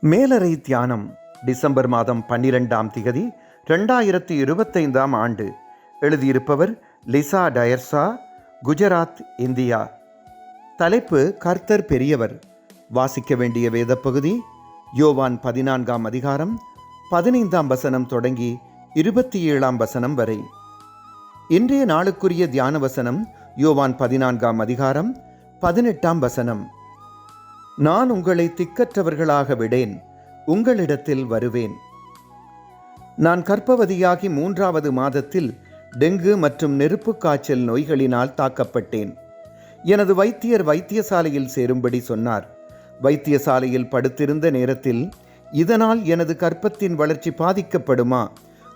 மேலறை தியானம் டிசம்பர் மாதம் பன்னிரெண்டாம் திகதி ரெண்டாயிரத்தி இருபத்தைந்தாம் ஆண்டு. எழுதியிருப்பவர் லிசா டயர்சா குஜராத் இந்தியா. தலைப்பு கர்த்தர் பெரியவர். வாசிக்க வேண்டிய வேத பகுதி யோவான் பதினான்காம் அதிகாரம் பதினைந்தாம் வசனம் தொடங்கி இருபத்தி ஏழாம் வசனம் வரை. இன்றைய நாளுக்குரிய தியான வசனம் யோவான் பதினான்காம் அதிகாரம் பதினெட்டாம் வசனம். நான் உங்களை திக்கற்றவர்களாக விடேன் உங்களிடத்தில் வருவேன். நான் கற்பவதியாகி மூன்றாவது மாதத்தில் டெங்கு மற்றும் நெருப்பு காய்ச்சல் நோய்களினால் தாக்கப்பட்டேன். எனது வைத்தியர் வைத்தியசாலையில் சேரும்படி சொன்னார். வைத்தியசாலையில் படுத்திருந்த நேரத்தில் இதனால் எனது கற்பத்தின் வளர்ச்சி பாதிக்கப்படுமா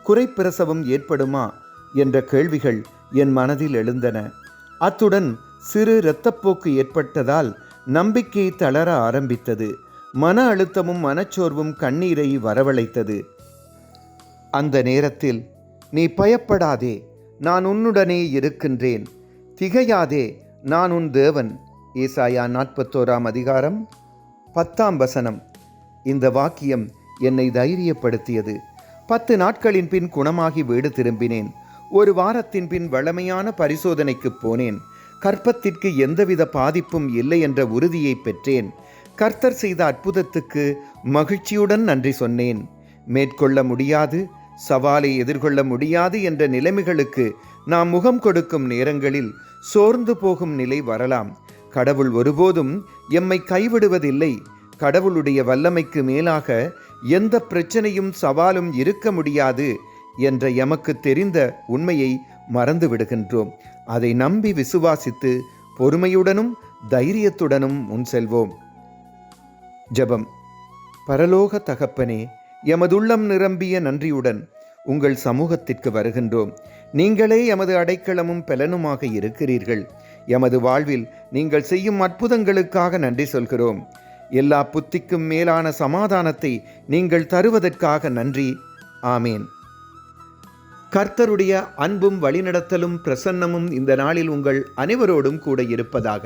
குறைப்பிரசவம் ஏற்படுமா என்ற கேள்விகள் என் மனதில் எழுந்தன. அத்துடன் சிறு இரத்தப்போக்கு ஏற்பட்டதால் நம்பிக்கை தளர ஆரம்பித்தது. மன அழுத்தமும் மனச்சோர்வும் கண்ணீரை வரவழைத்தது. அந்த நேரத்தில் நீ பயப்படாதே நான் உன்னுடனே இருக்கின்றேன். திகையாதே நான் உன் தேவன். ஏசாயா நாற்பத்தோராம் அதிகாரம் பத்தாம் வசனம். இந்த வாக்கியம் என்னை தைரியப்படுத்தியது. பத்து நாட்களின் பின் குணமாகி வீடு திரும்பினேன். ஒரு வாரத்தின் பின் வழமையான பரிசோதனைக்கு போனேன். கற்பத்திற்கு எந்தவித பாதிப்பும் இல்லை என்ற உறுதியை பெற்றேன். கர்த்தர் செய்த அற்புதத்துக்கு மகிழ்ச்சியுடன் நன்றி சொன்னேன். மேற்கொள்ள முடியாது சவாலை எதிர்கொள்ள முடியாது என்ற நிலைமைகளுக்கு நாம் முகம் கொடுக்கும் நேரங்களில் சோர்ந்து போகும் நிலை வரலாம். கடவுள் ஒருபோதும் எம்மை கைவிடுவதில்லை. கடவுளுடைய வல்லமைக்கு மேலாக எந்த பிரச்சனையும் சவாலும் இருக்க முடியாது என்ற எமக்கு தெரிந்த உண்மையை மறந்து விடுகின்றோம். அதை நம்பி விசுவாசித்து பொறுமையுடனும் தைரியத்துடனும் முன் செல்வோம். ஜெபம். பரலோக தகப்பனே எமதுள்ளம் நிரம்பிய நன்றியுடன் உங்கள் சமூகத்திற்கு வருகின்றோம். நீங்களே எமது அடைக்கலமும் பலனுமாக இருக்கிறீர்கள். எமது வாழ்வில் நீங்கள் செய்யும் அற்புதங்களுக்காக நன்றி சொல்கிறோம். எல்லா புத்திக்கும் மேலான சமாதானத்தை நீங்கள் தருவதற்காக நன்றி. ஆமேன். கர்த்தருடைய அன்பும் வழிநடத்தலும் பிரசன்னமும் இந்த நாளில் உங்கள் அனைவரோடும் கூட இருப்பதாக